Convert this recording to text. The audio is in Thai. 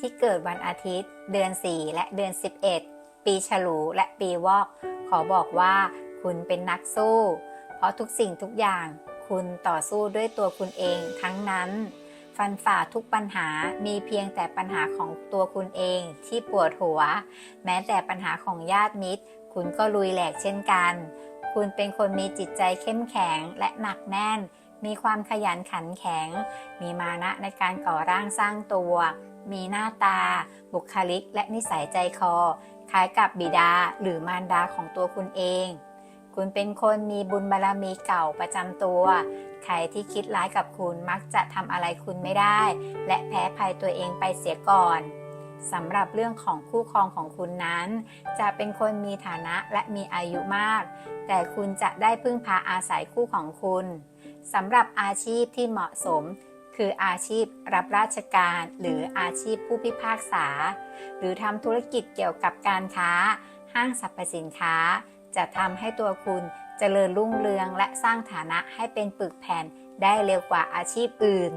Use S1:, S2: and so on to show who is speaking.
S1: ที่เกิดวันอาทิตย์ เดือน 4 และเดือน 11 ปีฉลูและปีวอก ขอบอกว่าคุณเป็นนักสู้ เพราะทุกสิ่งทุกอย่างคุณต่อสู้ด้วยตัวคุณเองทั้งนั้น ฟันฝ่าทุกปัญหามีเพียงแต่ปัญหาของตัวคุณเองที่ปวดหัว แม้แต่ปัญหาของญาติมิตร คุณก็ลุยแหลกเช่นกัน คุณเป็นคนมีจิตใจเข้มแข็งและหนักแน่นมีความขยันขันแข็ง มีมานะในการก่อร่างสร้างตัว มีหน้าตา บุคลิก และนิสัยใจคอ คล้ายกับบิดาหรือมารดาของตัวคุณเอง คุณเป็นคนมีบุญบารรมีเก่าประจำตัว ใครที่คิดร้ายกับคุณมักจะทำอะไรคุณไม่ได้ และแพ้ภัยตัวเองไปเสียก่อนสำหรับเรื่องของคู่ครองของคุณนั้น จะเป็นคนมีฐานะและมีอายุมาก แต่คุณจะได้พึ่งพาอาศัยคู่ของคุณสำหรับอาชีพที่เหมาะสม คืออาชีพรับราชการหรืออาชีพผู้พิพากษา หรือทำธุรกิจเกี่ยวกับการค้า ห้างสรรพสินค้า จะทำให้ตัวคุณเจริญรุ่งเรืองและสร้างฐานะให้เป็นปึกแผ่นได้เร็วกว่าอาชีพอื่น